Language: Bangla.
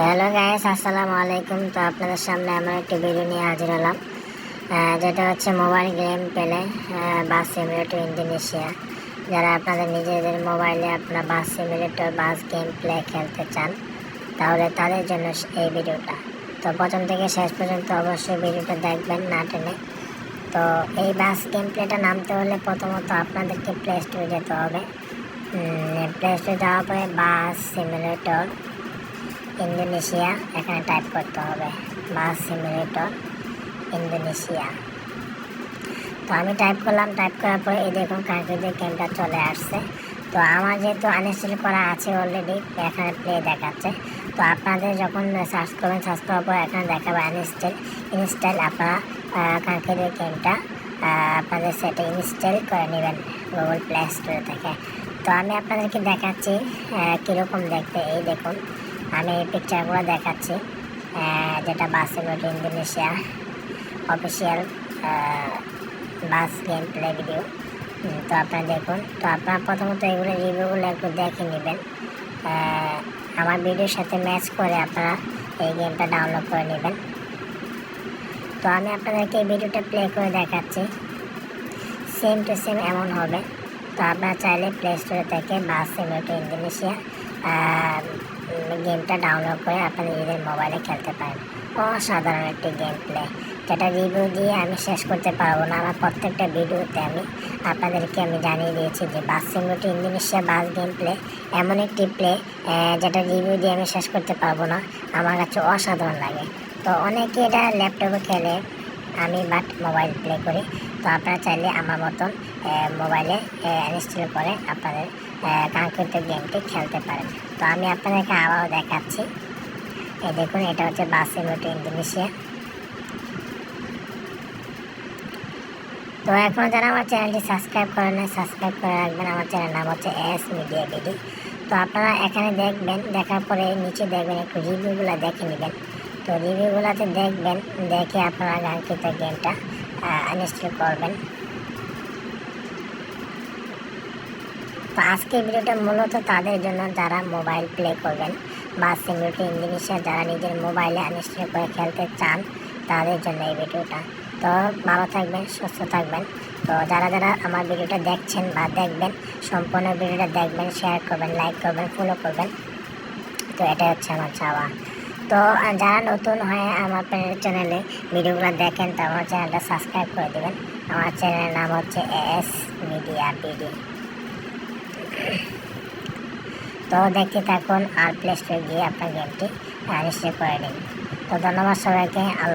হ্যালো গাইস, আসসালামু আলাইকুম। তো আপনাদের সামনে আমরা একটি ভিডিও নিয়ে হাজির হলাম যেটা হচ্ছে মোবাইল গেম পেলে বাস সিমুলেটর ইন্দোনেশিয়া যারা আপনাদের নিজেদের মোবাইলে আপনার bus simulator bus game play খেলতে চান, তাহলে তাদের জন্য এই ভিডিওটা তো প্রথম থেকে শেষ পর্যন্ত অবশ্যই ভিডিওটা দেখবেন না টেনে। তো এই বাস গেম প্লেটা নামতে হলে প্রথমত আপনাদেরকে প্লে স্টোরে যেতে হবে। প্লে স্টোরে যাওয়ার পরে বাস সিমুলেটর ইন্দোনেশিয়া, এখানে টাইপ করতে হবে। Bus simulator, Indonesia. তো আমি টাইপ করলাম টাইপ করার পরে এই দেখুন কার্কিদের গেমটা চলে আসছে। তো আমার যেহেতু আনইনস্টল করা আছে অলরেডি এখানে প্লে দেখাচ্ছে। তো আপনাদের যখন সার্চ করবেন সার্চ করার পর এখানে দেখাবে আনইনস্টল ইনস্টল আপনারা কার্কিদের গেমটা আপনাদের সেটা ইনস্টল করে নেবেন গুগল প্লে স্টোর থেকে। তো আমি আপনাদেরকে দেখাচ্ছি কীরকম দেখতে, এই দেখুন। আমি এই পিকচারগুলো দেখাচ্ছি। যেটা বাসে road Indonesia official bus game play video তো আপনারা দেখুন। তো আপনারা প্রথমত এগুলো রিভিউগুলো একটু দেখে নেবেন। আমার ভিডিওর সাথে ম্যাচ করে আপনারা এই গেমটা ডাউনলোড করে নেবেন। তো আমি আপনাদেরকে এই ভিডিওটা প্লে করে দেখাচ্ছি। সেম টু সেম এমন হবে। তো আপনারা চাইলে প্লে স্টোরে থেকে বাস সিমুলেটর ইন্দোনেশিয়া গেমটা ডাউনলোড করে আপনারা নিজেদের মোবাইলে খেলতে পারেন। অসাধারণ একটি গেম প্লে যেটা রিভিউ দিয়ে আমি শেষ করতে পারব না। আমার প্রত্যেকটা ভিডিওতে আমি আপনাদেরকে আমি জানিয়ে দিয়েছি যে bus simulator Indonesia bus game play এমন একটি প্লে যেটা রিভিউ দিয়ে আমি শেষ করতে পারব না। আমার কাছে অসাধারণ লাগে। তো অনেকে এটা ল্যাপটপে খেলে, আমি বাট মোবাইল প্লে করি। তো আপনারা চাইলে আমার মতন মোবাইলে ইনস্টল করে আপনাদের কাঙ্ক্ষিত গেমটি খেলতে পারেন। তো আমি আপনাদেরকে আবারও দেখাচ্ছি। এই দেখুন, এটা হচ্ছে বাস সিমুলেটর ইন্দোনেশিয়া তো এখনও যারা আমার চ্যানেলটি সাবস্ক্রাইব করে না সাবস্ক্রাইব করে রাখবেন। আমার চ্যানেল নাম হচ্ছে এস মিডিয়া বিডি তো আপনারা এখানে দেখবেন, দেখার পরে নিচে দেখবেন, একটু রিভিউগুলো দেখে নেবেন। তো রিভিউগুলোতে দেখবেন, দেখে আপনারা কাঙ্ক্ষিত গেমটা ইনস্টল করবেন। তো আজকের ভিডিওটা মূলত তাদের জন্য যারা মোবাইল প্লে করবেন বা সিমিউটি ইন্দোনেশিয়া যারা নিজের মোবাইলে আনইনস্টল করে খেলতে চান, তাদের জন্য এই ভিডিওটা। তো ভালো থাকবেন, সুস্থ থাকবেন। তো যারা যারা আমার ভিডিওটা দেখছেন বা দেখবেন, সম্পূর্ণ ভিডিওটা দেখবেন শেয়ার করবেন লাইক করবেন ফলো করবেন। তো এটাই হচ্ছে আমার চাওয়া। তো যারা নতুন হয় আমার চ্যানেলে ভিডিওগুলো দেখেন তো আমার চ্যানেলটা সাবস্ক্রাইব করে দেবেন। আমার চ্যানেলের নাম হচ্ছে এস মিডিয়া বিডি তো দেখতে থাকুন আর প্লে স্টোরে গিয়ে আপনার গেমটি রেজিস্টার করে নিন। তো ধন্যবাদ সবাইকে।